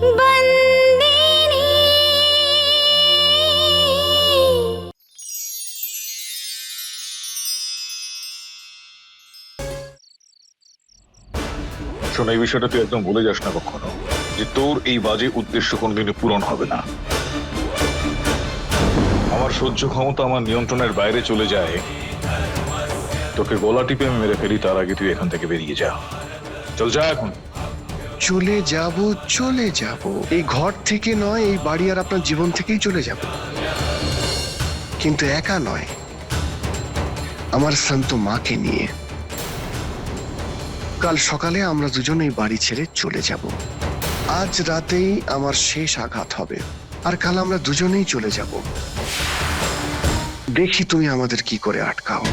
শোন, এই বিষয়টা তুই একদম ভুলে যাস না কখনো, যে তোর এই বাজে উদ্দেশ্য কোনোদিনই পূরণ হবে না। আমার সহ্য ক্ষমতা আমার নিয়ন্ত্রণের বাইরে চলে যায়। তোকে গলা টিপে আমি মেরে ফেলি, তার আগে তুই এখান থেকে বেরিয়ে যা। চল যা এখন। চলে যাব চলে যাব। এই ঘর থেকে নয়, এই বাড়ি আর আপনার জীবন থেকেই চলে যাব। কিন্তু একা নয়, আমার শান্ত মাকে নিয়ে। কাল সকালে আমরা দুজন এই বাড়ি ছেড়ে চলে যাব। আজ রাতেই আমার শেষ আঘাত হবে, আর কাল আমরা দুজনেই চলে যাব। দেখি তুমি আমাদের কি করে আটকাও।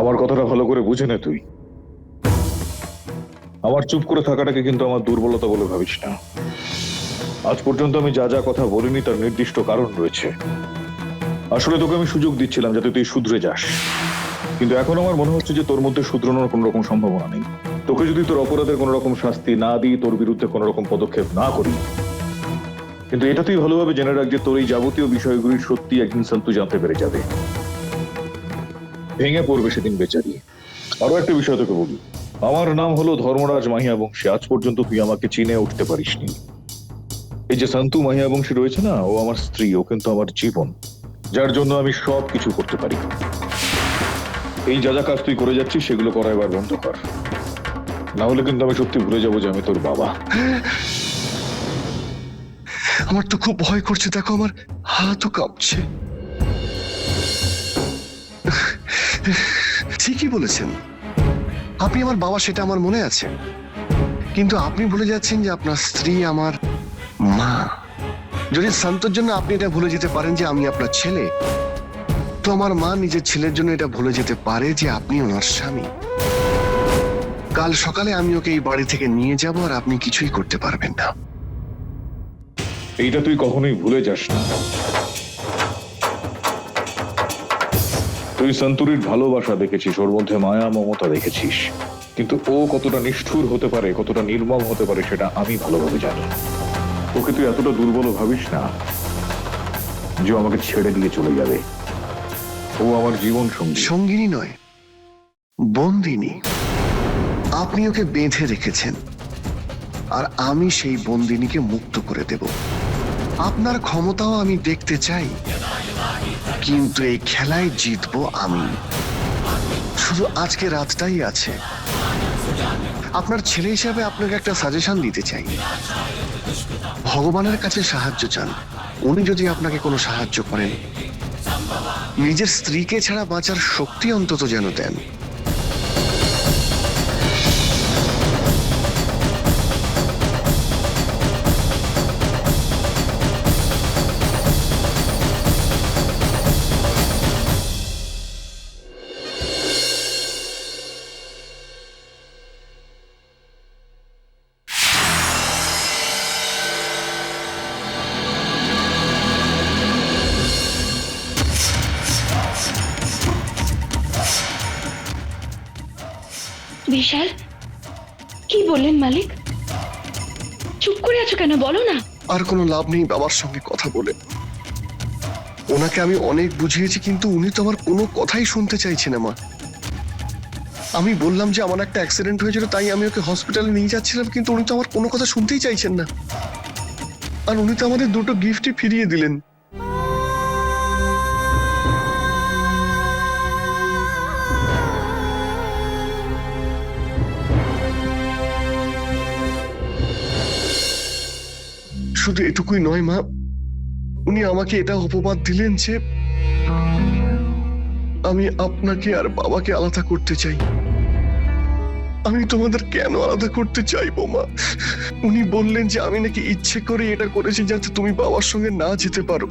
আমার কথাটা ভালো করে বুঝে না তুই। আমার চুপ করে থাকাটাকে কিন্তু আমার দুর্বলতা বলে ভাবিস না। আজ পর্যন্ত আমি যা যা কথা বলিনি তার নির্দিষ্ট কারণ রয়েছে। আসলে তোকে আমি সুযোগ দিচ্ছিলাম যাতে তুই শুধরে যাস। কিন্তু এখন আমার মনে হচ্ছে যে তোর মধ্যে শুধরানোর কোনো রকম সম্ভাবনা নেই। তোকে যদি তোর অপরাধের কোনো রকম শাস্তি না দিই, তোর বিরুদ্ধে কোনো রকম পদক্ষেপ না করি। কিন্তু এটা তুই ভালোভাবে জেনে রাখ যে তোর এই যাবতীয় বিষয়গুলি সত্যি একদিন সন্তু জানতে পেরে যাবে। ভেঙে পড়বে সেদিন বেচারি। আরও একটা বিষয় তোকে বলি। আমার নাম হলো ধর্মরাজ মাহিয়া বংশী আজ পর্যন্ত তুই আমাকে চিনে উঠতে পারিসনি। এই যে সন্তু মাহিয়া বংশী রয়েছে না, ও আমার স্ত্রী, ও কিন্তু আমার জীবন। যার জন্য আমি সব কিছু করতে পারি। এই যা যা কাজ তুই করে যাচ্ছিস, সেগুলো করা এবার বন্ধ কর। না হলে কিন্তু আমি সত্যি ভুলে যাব যে আমি তোর বাবা। আমার তো খুব ভয় করছে, দেখো আমার হাতও কাঁপছে। ঠিকই বলেছেন। আপনি আমার বাবা, সেটা আমার মনে আছে। কিন্তু আপনি ভুলে যাচ্ছেন যে আপনার স্ত্রী আমার মা। যদি শান্তর জন্য আপনি এটা ভুলে যেতে পারেন যে আমি আপনার ছেলে, তো আমার মা নিজের ছেলের জন্য এটা ভুলে যেতে পারে যে আপনি ওনার স্বামী। কাল সকালে আমি ওকে এই বাড়ি থেকে নিয়ে যাব আর আপনি কিছুই করতে পারবেন না। এইটা তুই কখনোই ভুলে যাস না। তুই সন্তুরির ভালোবাসা দেখেছিস, ওর মধ্যে মায়া, মমতা দেখেছিস। কিন্তু ও কতটা নিষ্ঠুর হতে পারে, কতটা নির্মম হতে পারে, সেটা আমি ভালোভাবে জানি। ওকে তুই এতটা দুর্বল ভাবিস না যে আমাকে ছেড়ে দিয়ে চলে যাবে। ও আমার জীবন সঙ্গী। সঙ্গিনী নয়, বন্দিনী। আপনি ওকে বেঁধে রেখেছেন, আর আমি সেই বন্দিনীকে মুক্ত করে দেব। আপনার ক্ষমতাও আমি দেখতে চাই। কিন্তু এই খেলায় জিতবো আমি। শুধু আজকে রাতটাই আছে। আপনার ছেলে হিসাবে আপনাকে একটা সাজেশন দিতে চাই। ভগবানের কাছে সাহায্য চান। উনি যদি আপনাকে কোনো সাহায্য করেন, নিজের স্ত্রীকে ছাড়া বাঁচার শক্তি অন্তত যেন দেন। বিশাল। কি বললেন মালিক? চুপ করে আছো কেন? বলো না। আর কোনো লাভ নেই বাবার সঙ্গে কথা বলে। ওনাকে আমি অনেক বুঝিয়েছি, কিন্তু উনি তো আমার কোনো কথাই শুনতে চাইছেন মা। আমি বললাম যে আমার একটা অ্যাক্সিডেন্ট হয়েছিল, তাই আমি ওকে হসপিটালে নিয়ে যাচ্ছিলাম, কিন্তু উনি তো আমার কোনো কথা শুনতেই চাইছেন না। আর উনি তো আমাদের দুটো গিফটই ফিরিয়ে দিলেন। শুধু এটুকুই নয়, মা। উনি আমাকে এটা অপবাদ দিলেন যে আমি আপনাকে আর বাবাকে আলাদা করতে চাই। আমি তোমাদের কেন আলাদা করতে চাইব, মা? উনি বললেন যে আমি নাকি ইচ্ছে করে এটা করেছি যাতে তুমি বাবার সঙ্গে না যেতে পারো।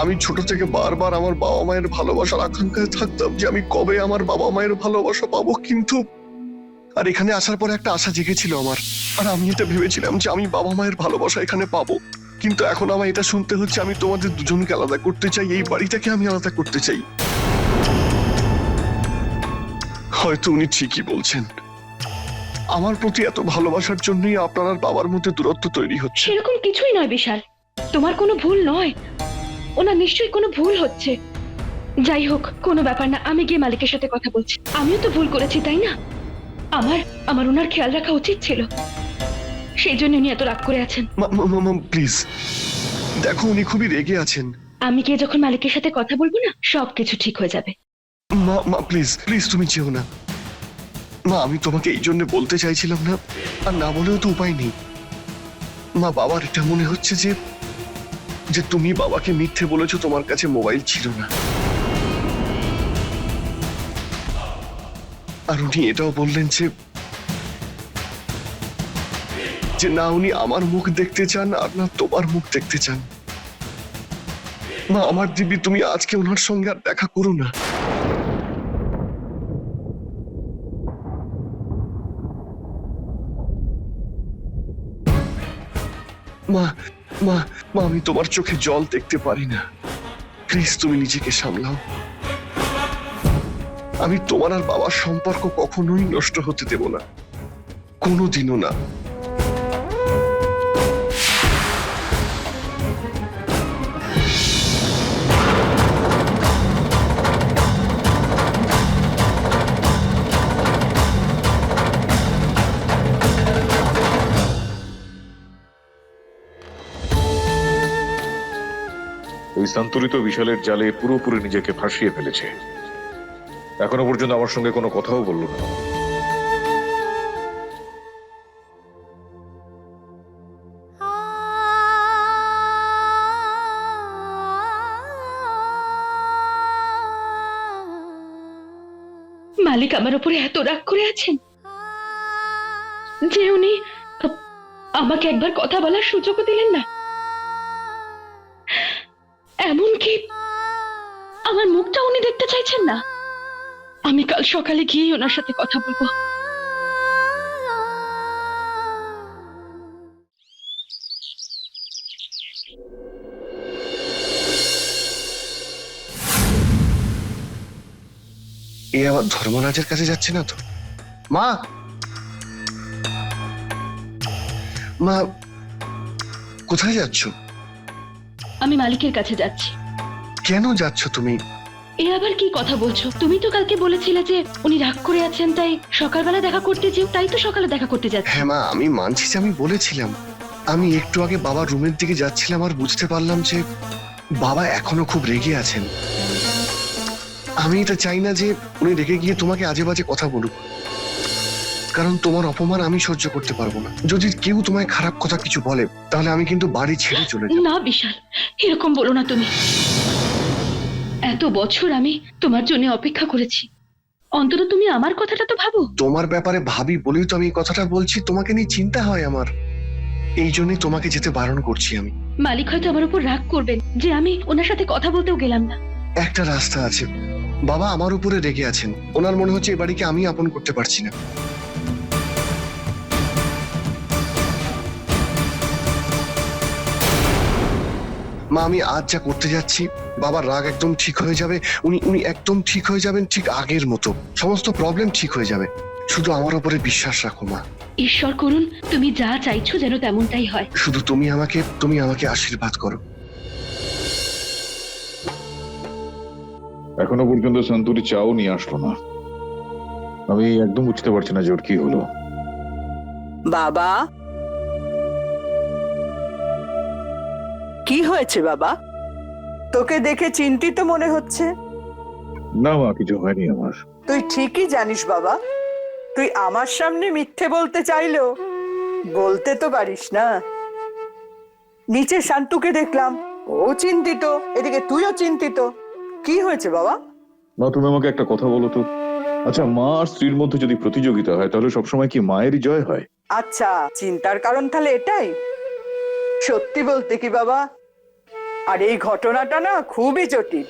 আমি ছোট থেকে বারবার আমার বাবা মায়ের ভালোবাসার আকাঙ্ক্ষায় থাকতাম যে আমি কবে আমার বাবা মায়ের ভালোবাসা পাবো, কিন্তু আর এখানে আসার পরে একটা আশা জেগেছিল আমার। আর আমি এটা ভেবেছিলাম যে আমি বাবা মায়ের ভালোবাসা এখানে পাবো। কিন্তু এখন আমার এটা শুনতে হচ্ছে, আমি তোমাদের দুজনকে আলাদা করতে চাই, এই বাড়িটাকে আমি আলাদা করতে চাই। হয়তো উনি ঠিকই বলছেন। আমার প্রতি এত ভালোবাসার জন্যই আপনার বাবার মধ্যে দূরত্ব তৈরি হচ্ছে। সেরকম কিছুই নয় বিশাল। তোমার কোনো ভুল নয়। ওনার নিশ্চয়ই কোনো ভুল হচ্ছে। যাই হোক, কোনো ব্যাপার না, আমি গিয়ে মালিকের সাথে কথা বলছি। আমিও তো ভুল করেছি, তাই না? আমার আমার ওনার খেয়াল রাখা উচিত ছিল। সেই জন্য উনি এত রাগ করে আছেন। প্লিজ। দেখো উনি খুবই রেগে আছেন। আমি গিয়ে যখন মালিকের সাথে কথা বলব না সবকিছু ঠিক হয়ে যাবে। মা মা প্লিজ প্লিজ তুমি যেও না। মা আমি তোমাকে এই জন্য বলতে চাইছিলাম না আর না বলেও তো উপায় নেই। মা বাবার এটা মনে হচ্ছে যে যে তুমি বাবাকে মিথ্যে বলেছ তোমার কাছে মোবাইল ছিল না। আর উনি এটাও বললেন যে যে না, উনি আমার মুখ দেখতে চান আর না তোমার মুখ দেখতে চান। মা, আমার দিবি তুমি আজকে ওনার সঙ্গে আর দেখা করো না। মা মা মা, আমি তোমার চোখে জল দেখতে পারি না। প্লিজ, তুমি নিজেকে সামলাও। আমি তোমার আর বাবার সম্পর্ক কখনোই নষ্ট হতে দেব না। কোনোদিনও না। এই সন্তুলিত বিশালের জালে পুরোপুরি নিজেকে ফাঁসিয়ে ফেলেছে। এখনও পর্যন্ত আমার সঙ্গে কোনো কথাও বলল না। মালিক আমার উপরে এত রাগ করে আছেন যে উনি আমাকে একবার কথা বলার সুযোগও দিলেন না। এমনকি আমার মুখটা উনি দেখতে চাইছেন না। আমি কাল সকালে গিয়ে ওনার সাথে কথা বলব। এ আবার ধর্মরাজের কাছে যাচ্ছে না তো? মা! মা কোথায় যাচ্ছ? আমি মালিকের কাছে যাচ্ছি। কেন যাচ্ছ তুমি? এ আবার কি কথা বলছো? তুমি তো কালকে বলেছিলে যে উনি রাগ করে আছেন তাই সকালবেলা দেখা করতে যেও তাই তো সকালে দেখা করতে যাচ্ছি হ্যাঁ মা আমি মানছি যে আমি বলেছিলাম। আমি একটু আগে বাবার রুমের দিকে যাচ্ছিলাম আর বুঝতে পারলাম যে বাবা এখনও খুব রেগে আছেন। আমি এটা চাই না যে উনি রেগে গিয়ে তোমাকে আজে বাজে কথা বলুক। কারণ তোমার অপমান আমি সহ্য করতে পারব না। যদি কেউ তোমায় খারাপ কথা কিছু বলে তাহলে আমি কিন্তু বাড়ি ছেড়ে চলে যাব। না বিশাল এরকম বলো না তুমি। এত বছর আমি তোমার জন্য অপেক্ষা করেছি। অন্তত তুমি আমার কথাটা তো ভাবো। তোমার ব্যাপারে ভাবি বলেই তো আমি এই কথাটা বলছি তোমাকে নিয়ে চিন্তা হয় আমার। এই জন্যই তোমাকে যেতে বারণ করছি আমি। মালিক হয়তো আমার উপর রাগ করবেন যে আমি ওনার সাথে কথা বলতেও গেলাম না। একটা রাস্তা আছে। বাবা আমার উপরে রেগে আছেন। ওনার মনে হচ্ছে এই বাড়িকে আমি আপন করতে পারছি না। মা আমি আজ যা করতে যাচ্ছি বাবার রাগ একদম ঠিক হয়ে যাবে। উনি উনি একদম ঠিক হয়ে যাবেন ঠিক আগের মতো। সমস্ত প্রবলেম ঠিক হয়ে যাবে। শুধু আমার উপরে বিশ্বাস রাখো মা। ঈশ্বর করুন তুমি যা চাইছো যেন তেমনটাই হয়। শুধু তুমি আমাকে তুমি আমাকে আশীর্বাদ করো। এখনও পর্যন্ত সন্তুলি চাও নিয়ে আসলো না। আমি একদম বুঝতে পারছি না যে ওর কি হলো। বাবা কি হয়েছে বাবা? তোকে দেখে চিন্তিত মনে হচ্ছে? না মা কিছু হয়নি আমার। তুই ঠিকই জানিস বাবা। তুই আমার সামনে মিথ্যে বলতে চাইলেও বলতে তো পারিস না। নিচে শান্তুকে দেখলাম ও চিন্তিত এদিকে তুইও চিন্তিত। কি হয়েছে বাবা? মা তুমি আমাকে একটা কথা বলো তো। আচ্ছা মা আর স্ত্রীর মধ্যে যদি প্রতিযোগিতা হয় তাহলে সবসময় কি মায়েরই জয় হয়? আচ্ছা চিন্তার কারণ তাহলে এটাই? সত্যি বলতে কি বাবা? আর এই ঘটনাটা না খুবই জটিল।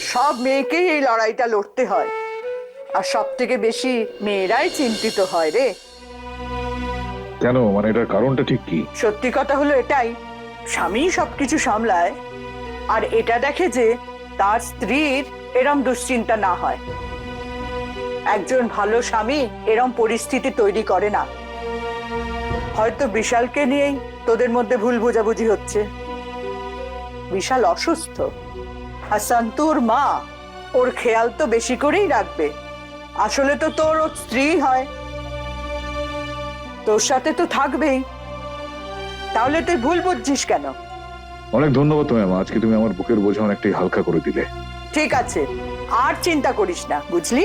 সব মেয়েকেই এই লড়াইটা লড়তে হয়। আর সব থেকে বেশি মেয়েরাই চিন্তিত হয় রে। কেন? মানে এটার কারণটা ঠিক কি? সত্যি কথা হলো এটাই স্বামী সবকিছু সামলায় আর এটা দেখে যে তার স্ত্রীর এরম দুশ্চিন্তা না হয়। একজন ভালো স্বামী এরম পরিস্থিতি তৈরি করে না। হয়তো বিশালকে নিয়েই তোদের মধ্যে ভুল বোঝাবুঝি হচ্ছে। বিশাল অসুস্থ। আর সন্তুর মা ওর খেয়াল তো বেশি করেই রাখবে। আসলে তো তোর ওর স্ত্রী হয়। তোর সাথে তো থাকবেই। তাহলে তুই ভুল বুঝছিস কেন? অনেক ধন্যবাদ তুমি মা আজকে তুমি আমার বুকের বোঝা অনেকটাই হালকা করে দিলে। ঠিক আছে আর চিন্তা করিস না বুঝলি?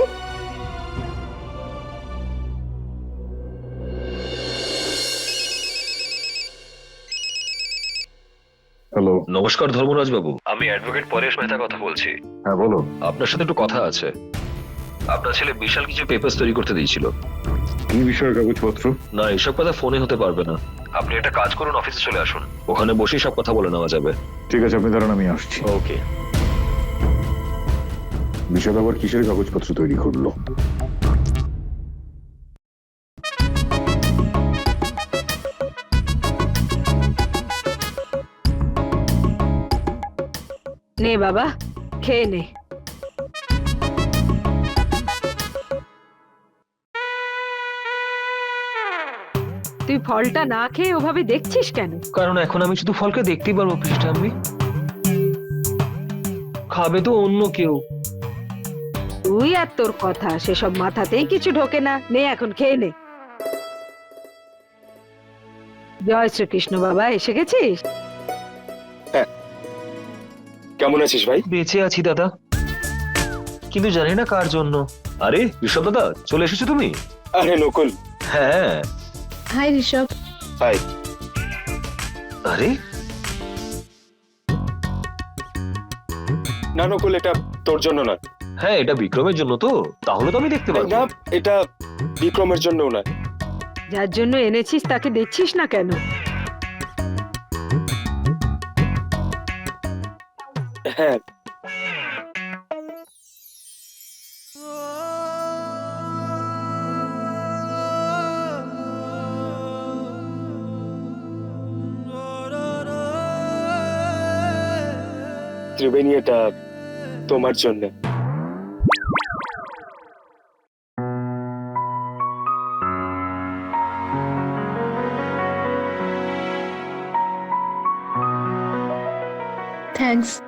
নমস্কার ধর্মরাজ বাবু। আমি অ্যাডভোকেট পরেশ মেহতা কথা বলছি। হ্যাঁ বলো আপনার সাথে একটু কথা আছে। আপনার ছেলে বিশাল কিছু পেপার্স তৈরি করতে দিয়েছিল। কি বিষয়ের কাগজপত্র? না এসব কথা ফোনে হতে পারবে না। আপনি একটা কাজ করুন অফিসে চলে আসুন। ওখানে বসেই সব কথা বলে নেওয়া যাবে। ঠিক আছে আপনি দাঁড়ান আমি আসছি। ওকে বিশাল আবার কিসের কাগজপত্র তৈরি করল? নে বাবা খেয়ে নে। তুই ফলটা না খেয়ে ওভাবে দেখছিস কেন? কারণ এখন আমি শুধু ফলকে দেখতেই পারব পৃষ্ঠা আমি খাবে তো অন্য কেউ। তুই আর তোর কথা সেসব মাথাতেই কিছু ঢোকে না। নে এখন খেয়ে নে। জয় শ্রীকৃষ্ণ বাবা এসে গেছিস? কেমন আছিস ভাই? বেঁচে আছি দাদা। কিন্তু জানি না কার জন্য। আরে ঋষভ দাদা চলে এসেছ তুমি? আরে নকুল। হ্যাঁ। হাই ঋষভ। হাই। আরে? না নকুল এটা তোর জন্য না হ্যাঁ এটা বিক্রমের জন্য তো। তাহলে তো আমি দেখতে পারব। না এটা বিক্রমের জন্যও না যার জন্য এনেছিস তাকে দেখছিস না কেন? হ্যাঁ। ত্রিবেণী এটা তোমার জন্য। থ্যাঙ্কস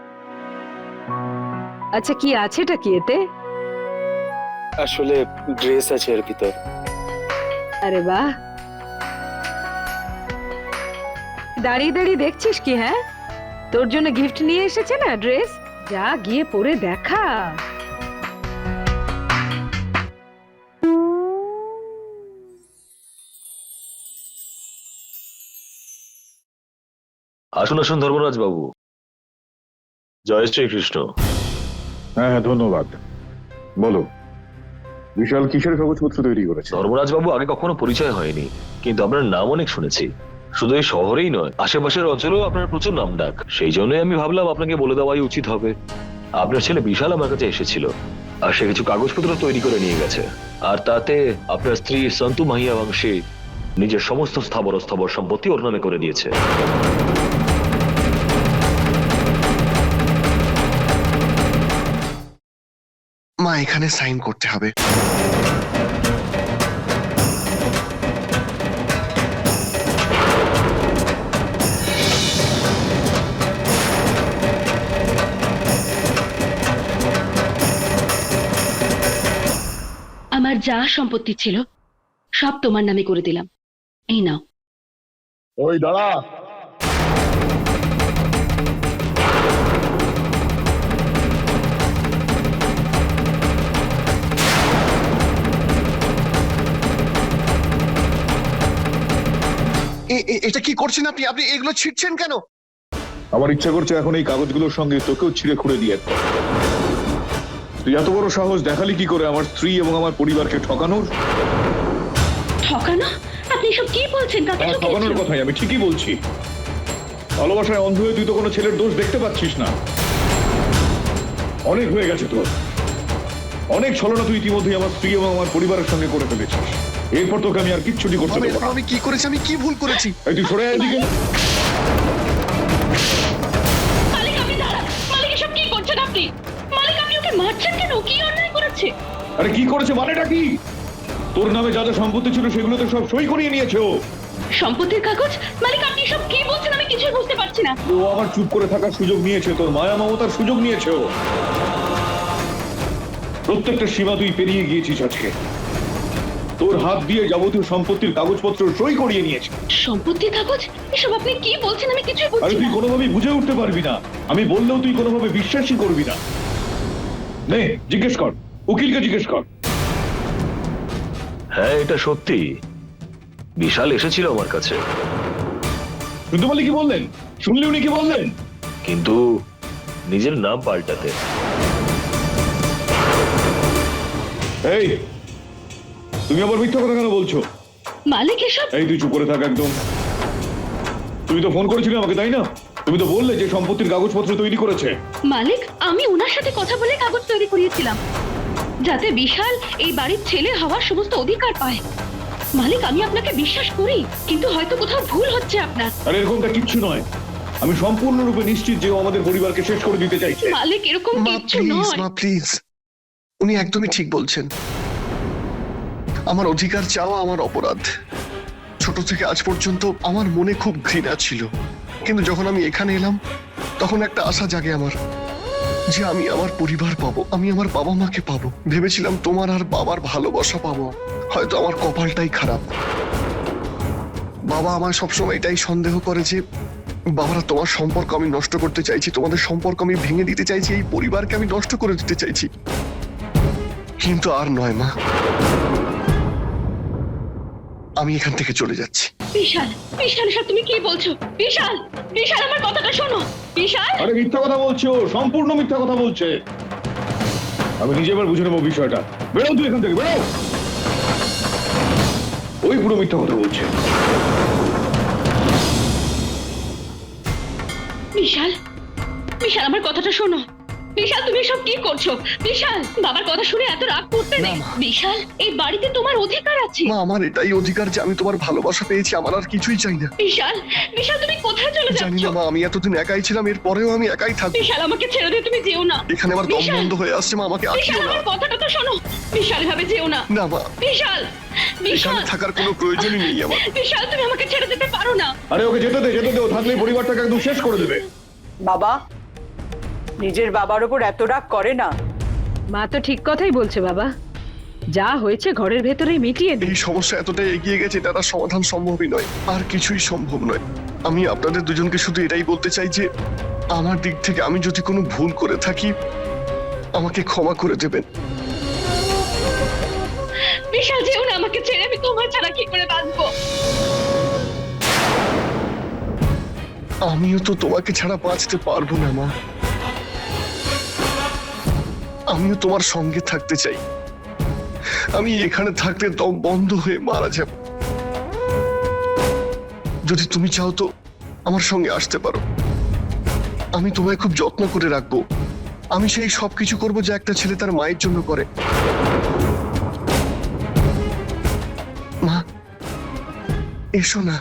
আচ্ছা কি আছেটা কি এতে? আসলে ড্রেস আছে এর ভিতর। আরে বাহ। দাঁড়িয়ে দাঁড়িয়ে দেখছিস কি হ্যাঁ? তোর জন্য গিফট নিয়ে এসেছে না ড্রেস? যা গিয়ে পরে দেখা। আসুন আসুন ধর্মরাজ বাবু। জয় শ্রীকৃষ্ণ। হ্যাঁ হ্যাঁ ধন্যবাদ। বলো, বিশাল কিসের কাগজপত্র তৈরি করেছে ধর্মরাজ বাবু আগে কখনো পরিচয় হয়নি, কিন্তু আপনার নাম অনেক শুনেছি। শুধু এই শহরেই নয়, আশেপাশের অঞ্চলেও আপনার প্রচুর নাম ডাক। সেই জন্যই আমি ভাবলাম আপনাকে বলে দেওয়াই উচিত হবে। আপনার ছেলে বিশাল আমার কাছে এসেছিল, আর সে কিছু কাগজপত্র তৈরি করে নিয়ে গেছে। আর তাতে আপনার স্ত্রী সন্তু মাহিয়া বংশী নিজের সমস্ত স্থাবর স্থাবর সম্পত্তি ওর নামে করে দিয়েছে। মা এখানে সাইন করতে হবে। আমার যা সম্পত্তি ছিল সব তোমার নামে করে দিলাম। এই নাও। ওই দাঁড়া। এটা কি করছেন আপনি? আপনি এগুলো ছিটছেন কেন? আমার ইচ্ছা করছে এখন এই কাগজগুলোর সঙ্গে তোকেও ছিঁড়ে খুঁড়ে দিয়ে। তুই এত বড় সাহস দেখালি কি করে আমার স্ত্রী এবং আমার পরিবারকে ঠকানোর? ঠকানো? আপনি সব কি বলছেন? কাকে হ্যাঁ, ঠকানোর কথাই আমি ঠিকই বলছি। ভালোবাসায় অন্ধ হয়ে তুই তো কোনো ছেলের দোষ দেখতে পাচ্ছিস না। অনেক হয়ে গেছে তোর। অনেক ছলনা তুই ইতিমধ্যেই আমার স্ত্রী এবং আমার পরিবারের সঙ্গে করে ফেলেছিস। এরপর তোকে আমি আর কিচ্ছুটি করতে দেবো না। আমি কি করেছি? আমি কি ভুল করেছি? এই তুই সরে আয় এদিকে। মালিক আপনি দাঁড়ান। মালিক এসব কি করছেন আপনি? মালিক আপনি ওকে মারছেন কেন? কি অন্যায় করেছে? আরে কি করেছে মানেটা কি? তোর নামে যা যা সম্পত্তি ছিল সেগুলো তো সব সই করিয়ে নিয়েছে ও। সম্পত্তির কাগজ? মালিক আপনি সব কি বলছেন? আমি কিছুই বুঝতে পারছি না। ও আবার চুপ করে থাকার সুযোগ নিয়েছে তোর। মায়া মমতার সুযোগ নিয়েছে ও। প্রত্যেকটা সীমা তুই পেরিয়ে গিয়েছিস আজকে। তোর হাত দিয়ে যাবতীয় সম্পত্তির কাগজপত্র সই করিয়ে নিয়েছে। সম্পত্তির কাগজ? এসব আপনি কি বলছেন? আমি কিছুই আরে তুই কোনোভাবেই বুঝে উঠতে পারবি না। আমি বললেও তুই কোনোভাবে বিশ্বাসই করবি না। নে জিজ্ঞেস কর। উকিলকে জিজ্ঞেস কর। হ্যাঁ এটা সত্যি। বিশাল এসেছিল আমার কাছে। পারলি কি বললেন? শুনলি উনি কি বললেন? কিন্তু নিজের নাম পাল্টাতে। এই তুমি আবার মিথ্যা কথা কেন বলছো? মালিক এসব? এই তুই চুপ করে থাক একদম। তুমি তো ফোন করেছিলে আমাকে তাই না? তুমি তো বললে যে সম্পত্তির কাগজপত্র তৈরি করেছে। মালিক আমি ওনার সাথে কথা বলে কাগজ তৈরি করিয়েছিলাম যাতে বিশাল এই বাড়ির ছেলে হওয়ার সমস্ত অধিকার পায়। মালিক আমি আপনাকে বিশ্বাস করি কিন্তু হয়তো কোথাও ভুল হচ্ছে আপনার। আর এরকমটা কিচ্ছু নয়। আমি সম্পূর্ণরূপে নিশ্চিত যে ও আমাদের পরিবারকে শেষ করে দিতে চাইছে। মালিক এরকম কিচ্ছু নয়। মা প্লিজ উনি একদমই ঠিক বলছেন। আমার অধিকার চাওয়া আমার অপরাধ। ছোট থেকে আজ পর্যন্ত আমার মনে খুব ঘৃণা ছিল। কিন্তু যখন আমি এখানে এলাম, তখন একটা আশা জাগে আমার, যে আমি আমার পরিবার পাবো, আমি আমার বাবা মাকে পাবো। ভেবেছিলাম তোমার আর বাবার ভালোবাসা পাবো। হয়তো আমার কপালটাই খারাপ। বাবা আমার সবসময় এটাই সন্দেহ করে যে, বাবারা তোমার সম্পর্ক আমি নষ্ট করতে চাইছি, তোমাদের সম্পর্ক আমি ভেঙে দিতে চাইছি, এই পরিবারকে আমি নষ্ট করে দিতে চাইছি। কিন্তু আর নয় মা। আমি এখান থেকে চলে যাচ্ছি। বিশাল বিশাল এসব তুমি কি বলছো? বিশাল বিশাল আমার কথাটা শোনো। বিশাল। আরে মিথ্যা কথা বলছো সম্পূর্ণ মিথ্যা কথা বলছে। আমি নিজে এবার বুঝে নেব বিষয়টা। বেরো তুই এখান থেকে বেরো। ওই পুরো মিথ্যা কথা বলছে। বিশাল বিশাল আমার কথাটা শোনো। বিশাল তুমি সব কি করছ? বিশাল বাবার কথা শুনে এত রাগ করতে নেই? বিশাল এই বাড়িতে তোমার অধিকার আছে? মা আমার এটাই অধিকার যে আমি তোমার ভালোবাসা পেয়েছি আমার আর কিছুই চাই না। বিশাল বিশাল তুমি কোথায় চলে জানি না মা আমি এতদিন একাই ছিলাম এর পরেও আমি একাই থাকব। বিশাল আমাকে ছেড়ে দিয়ে তুমি যেও না। এখানে আমার দম বন্ধ হয়ে আসছে মা আমাকে বিশাল আটকিও না। আমার কথাটা তো শোনো। বিশাল ভাবে যেও না। না মা। বিশাল বিশাল। থাকার কোনো প্রয়োজনই নেই আমার। বিশাল তুমি আমাকে ছেড়ে যেতে পারো না। আরে ওকে যেতে দে যেতে দে ও থাকলে পরিবারটাকে একদম শেষ করে দেবে। বাবা নিজের বাবার ওপর এত রাগ করে না। মা তো ঠিক কথাই বলছে বাবা। যা হয়েছে ঘরের ভেতরেই মিটিয়ে দিই এই সমস্যা এতটাই এগিয়ে গেছে এটা তার সমাধান সম্ভবই নয়। আর কিছুই সম্ভব নয়। আমি আপনাদের দুজনকে শুধু এটাই বলতে চাই যে আমার দিক থেকে আমি যদি কোনো ভুল করে থাকি আমাকে ক্ষমা করে দেবেন। বিশাল যেও না আমাকে ছেড়ে আমি তোমার ছাড়া কি করে বাঁচবো? আমিও তো তোমাকে ছাড়া বাঁচতে পারব না মা। আমিও তোমার সঙ্গে থাকতে চাই। আমি এখানে থাকতে দম বন্ধ হয়ে মারা যাব। যদি তুমি চাও তো আমার সঙ্গে আসতে পারো। আমি তোমায় খুব যত্ন করে রাখব। আমি সেই সব কিছু করব যা একটা ছেলে তার মায়ের জন্য করে। মা, এসো না।